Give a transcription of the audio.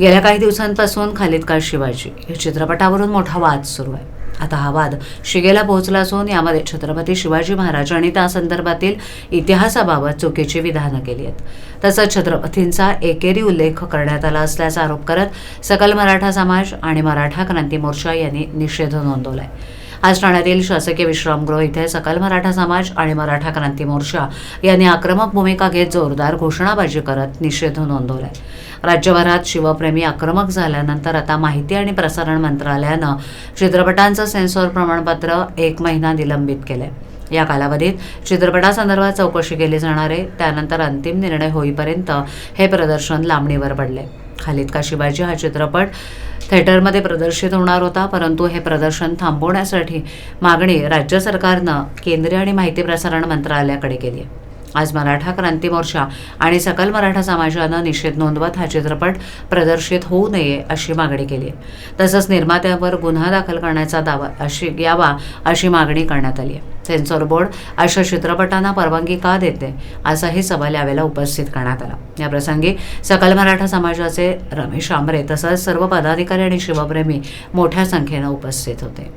गेल्या काही दिवसांपासून खालिद का शिवाजी या चित्रपटावरून मोठा वाद सुरू आहे. आता हा वाद शिगेला पोहोचला असून यामध्ये छत्रपती शिवाजी महाराज आणि त्या संदर्भातील इतिहासाबाबत चुकीची विधानं केली आहेत. तसंच छत्रपतींचा एकेरी उल्लेख करण्यात आला असल्याचा आरोप करत सकल मराठा समाज आणि मराठा क्रांती मोर्चा यांनी निषेध नोंदवला आहे आज ठाण्यातील शासकीय विश्रामगृह इथे सकल मराठा समाज आणि मराठा क्रांती मोर्चा यांनी आक्रमक भूमिका घेत जोरदार घोषणाबाजी करत निषेध नोंदवलाय. राज्यभरात शिवप्रेमी आक्रमक झाल्यानंतर आता माहिती आणि प्रसारण मंत्रालयानं चित्रपटांचं सेन्सॉर प्रमाणपत्र एक महिना निलंबित केलंय. या कालावधीत चित्रपटासंदर्भात चौकशी केली जाणार आहे त्यानंतर अंतिम निर्णय होईपर्यंत हे प्रदर्शन लांबणीवर पडले खालिद का शिवाजी हा चित्रपट थिएटरमध्ये प्रदर्शित होणार होता परंतु हे प्रदर्शन थांबवण्यासाठी मागणी राज्य सरकारनं केंद्रीय आणि माहिती प्रसारण मंत्रालयाकडे केली आहे. आज मराठा क्रांती मोर्चा आणि सकल मराठा समाजानं निषेध नोंदवत हा चित्रपट प्रदर्शित होऊ नये अशी मागणी केली आहे. तसंच निर्मात्यावर गुन्हा दाखल करण्याचा दावा अशी यावा अशी मागणी करण्यात आली आहे. सेन्सॉर बोर्ड अशा चित्रपटांना परवानगी का देते असाही सवाल यावेळेला उपस्थित करण्यात आला. या प्रसंगी सकल मराठा समाजाचे रमेश आंबरे तसंच सर्व पदाधिकारी आणि शिवप्रेमी मोठ्या संख्येनं उपस्थित होते.